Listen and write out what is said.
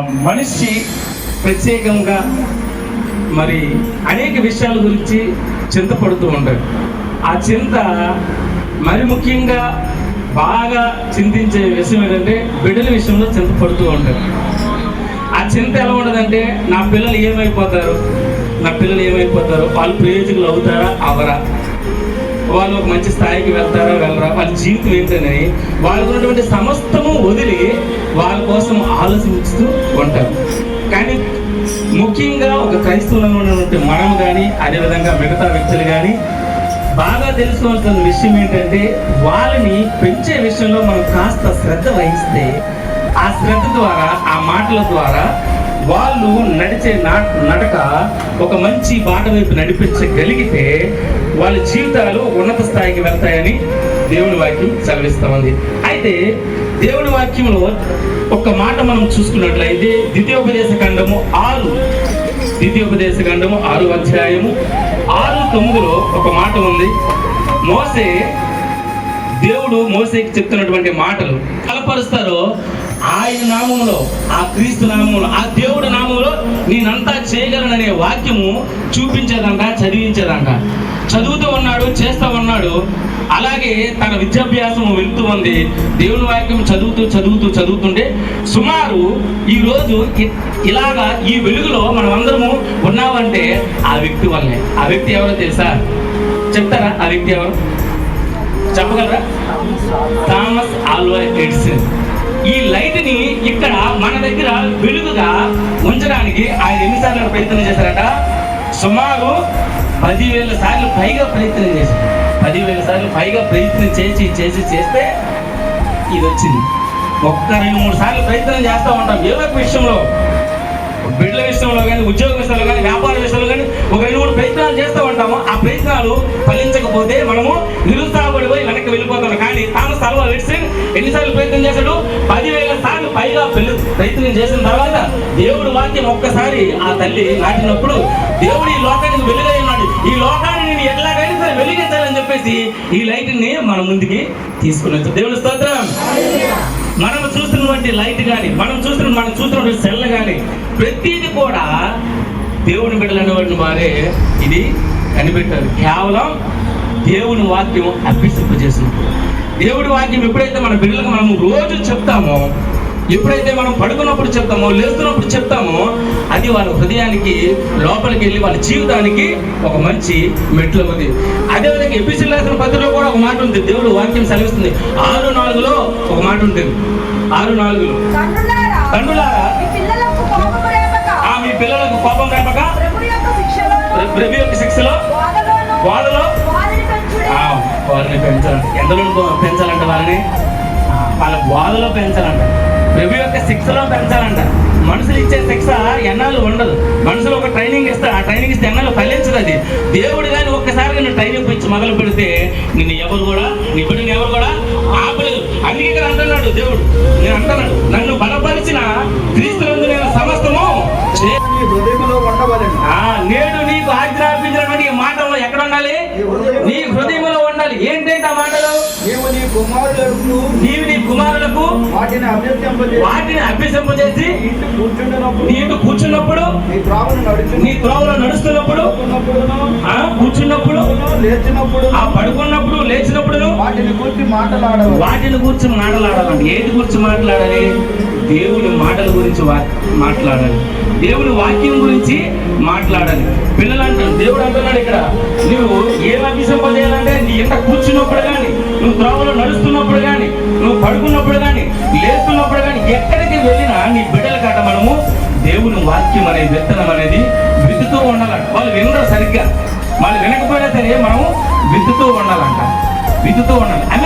మనిషి ప్రత్యేకంగా మరి అనేక విషయాల గురించి చింతపడుతూ ఉంటాడు. ఆ చింత మరి ముఖ్యంగా బాగా చింతించే విషయం ఏంటంటే బిడ్డల విషయంలో చింతపడుతూ ఉంటాడు. ఆ చింత ఎలా ఉండదంటే నా పిల్లలు ఏమైపోతారు? నా పిల్లలు ఏమైపోతారు? వాళ్ళు ప్రయోజకులు అవుతారా? అవరా? వాళ్ళు ఒక మంచి స్థాయికి వెళ్తారా వెళ్ళరా వాళ్ళ జీవితం ఏంటని వాళ్ళకు ఉన్నటువంటి సమస్తము వదిలి వాళ్ళ కోసం ఆలోచిస్తూ ఉంటారు. కానీ ముఖ్యంగా ఒక క్రైస్తవులంగా ఉన్నటువంటి మనం కానీ అదేవిధంగా మిగతా వ్యక్తులు కానీ బాగా తెలుసుకోవాల్సిన విషయం ఏంటంటే వాళ్ళని పెంచే విషయంలో మనం కాస్త శ్రద్ధ వహిస్తే ఆ శ్రద్ధ ద్వారా ఆ మాటల ద్వారా వాళ్ళు నడిచే నా- నడక ఒక మంచి బాట వైపు నడిపించగలిగితే వాళ్ళ జీవితాలు ఉన్నత స్థాయికి వెళ్తాయని దేవుని వాక్యం సెలవిస్తా ఉంది. అయితే దేవుని వాక్యంలో ఒక మాట మనం చూసుకున్నట్లయితే ద్వితీయోపదేశ ఖండము ఆరు. ద్వితీయోపదేశ ఖండము ఆరు అధ్యాయము ఆరు తొమ్మిదిలో ఒక మాట ఉంది. మోసే దేవుడు మోసేకి చెప్తున్నటువంటి మాటలు కలపరుస్తారో ఆయన నామంలో ఆ క్రీస్తు నామంలో ఆ దేవుడి నామంలో నేనంతా చేయగలననే వాక్యము చూపించేదంట చదివించేదంట. చదువుతూ ఉన్నాడు చేస్తూ ఉన్నాడు. అలాగే తన విద్యాభ్యాసం వెళ్తూ ఉంది. దేవుని వాక్యం చదువుతూ చదువుతూ చదువుతుంటే సుమారు ఈరోజు ఇలాగా ఈ వెలుగులో మనం అందరము ఉన్నామంటే ఆ వ్యక్తి వల్లే. ఆ వ్యక్తి ఎవరో తెలుసా? చెప్తారా? ఆ వ్యక్తి ఎవరు? చెప్పగలరా? Thomas Alva Edison. ఈ లైట్ని ఇక్కడ మన దగ్గర వెలుగుగా ఉంచడానికి ఆయన ఎన్నిసార్లు ప్రయత్నం చేశారట? సుమారు పదివేల సార్లు పైగా ప్రయత్నం చేశారు. పదివేల సార్లు పైగా ప్రయత్నం చేసి చేసి చేస్తే ఇది వచ్చింది. ఒక్క రెండు మూడు సార్లు ప్రయత్నం చేస్తూ ఉంటాం. ఏ ఒక్క విషయంలో బిడ్డల విషయంలో కానీ ఉద్యోగ విషయంలో కానీ వ్యాపార విషయంలో కానీ ఒక రెండు మూడు ప్రయత్నాలు చేస్తూ ఉంటాము. ఆ ప్రయత్నాలు ఫలించకపోతే మనము నిరుత్సాహపడిపోయి వెనక్కి వెళ్ళిపోతాం. కానీ తాను సర్వ ఎడిసన్ ఎన్నిసార్లు ప్రయత్నం చేశాడు? సార్లు పెళ్ళి- ప్రయత్నం చేసిన తర్వాత దేవుడు వాక్యం ఒక్కసారి ఆ తల్లి నాటినప్పుడు దేవుడు ఈ లోకానికి వెలుగై ఉన్నాడు. ఈ లోకాన్ని నేను ఎట్లాగైనా సరే వెలిగించాలని చెప్పేసి ఈ లైట్ని మన ముందుకి తీసుకుని వచ్చాం దేవుడు స్తోత్రం. మనం చూస్తున్నటువంటి లైట్ కానీ మనం చూస్తున్న మనం చూస్తున్నటువంటి సెల్ కానీ ప్రతిదీ కూడా దేవుని బిడ్డలనేవాడిని వారే ఇది కనిపెట్టారు కేవలం దేవుని వాక్యం అభ్యసింపజేసినప్పుడు. దేవుడి వాక్యం ఎప్పుడైతే మన బిడ్డలకు మనం రోజు చెప్తామో ఎప్పుడైతే మనం పడుకున్నప్పుడు చెప్తామో లేస్తున్నప్పుడు చెప్తామో అది వాళ్ళ హృదయానికి లోపలికి వెళ్ళి వాళ్ళ జీవితానికి ఒక మంచి మెట్లు అవుతుంది అదేవిధంగా ఎపిసిల్ రాసిన పత్రికలో కూడా ఒక మాట ఉంది. దేవుడు వాక్యం సెలవిస్తుంది. ఆరు నాలుగులో ఒక మాట ఉంటుంది ఆరు నాలుగులో. తండ్రులారా, మీ పిల్లలకు కోపము రేపక, ఆ మీ పిల్లలకు కోపం రేపక? ప్రభు యొక్క శిక్షలో? బాధలో వారిని పెంచాలంట ఎంతలో పెంచాలంట వారిని? వాళ్ళ బాధలో పెంచాలంట. ప్రభు యొక్క శిక్షలో పెంచాలంట. మనుషులు ఇచ్చే శిక్ష ఎన్నాళ్ళు ఉండదు. మనుషులు ఒక ట్రైనింగ్ ఇస్తారు. ఆ ట్రైనింగ్ ఇస్తే ఎన్నాళ్ళు ఫలించదు అది. దేవుడు కానీ ఒక్కసారి నువ్వు ట్రైనింగ్ ఇచ్చి మొదలు పెడితే నిన్ను ఎవరు కూడా నీ బిడ్డని ఎవరు కూడా ఆపలేదు. అందుకే ఇక్కడ అంటున్నాడు దేవుడు. నేను అంటున్నాడు నన్ను బలపరిచిన క్రీస్తునందు నేను సమస్తము నేడు నీకు ఆజ్ఞాపించినటువంటి ఈ మాటల్లో ఎక్కడ ఉండాలి నీ హృదయంలో ఉండాలి ఏంటంటే ఆ మాటలు నీవు నీ కుమారులకు నీవు నీ కుమారులకు వాటిని అభ్యసింపజేసి నీకు కూర్చున్నప్పుడు నీ త్రోవలో నడుస్తున్నప్పుడు కూర్చున్నప్పుడు లేచినప్పుడు ఆ పడుకున్నప్పుడు లేచినప్పుడు వాటిని కూర్చి మాట్లాడవు వాటిని గురించి మాట్లాడాలండి. ఏది గురించి మాట్లాడాలి? దేవుని మాటల గురించి మాట్లాడాలి. దేవుని వాక్యం గురించి మాట్లాడాలి. పిల్లలు అంటారు దేవుడు అంటున్నాడు ఇక్కడ నువ్వు ఏం అభ్యసింపజేయాలంటే నీ ఇంట కూర్చున్నప్పుడు కానీ నువ్వు త్రోవలో నడుస్తున్నప్పుడు కానీ ఎక్కడికి వెళ్ళినా నీ బిడ్డల కట్ట మనము దేవుని వాక్యం అనే విత్తనం అనేది విత్తుతూ ఉండాలంట. వాళ్ళు వినరు సరిగ్గా. వాళ్ళు వినకపోయినా సరే మనము విత్తుతూ ఉండాలంట. విత్తుతూ ఉండాలి.